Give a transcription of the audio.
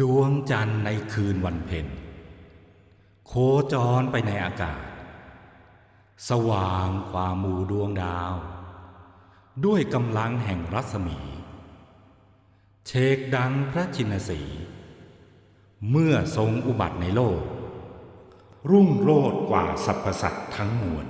ดวงจันทร์ในคืนวันเพ็ญโคจรไปในอากาศ สว่างความหมู่ดวงดาว ด้วยกำลังแห่งรัศมี เชกดังพระชินสี เมื่อทรงอุบัติในโลก รุ่งโรดกว่าสรรพสัตว์ทั้งมวล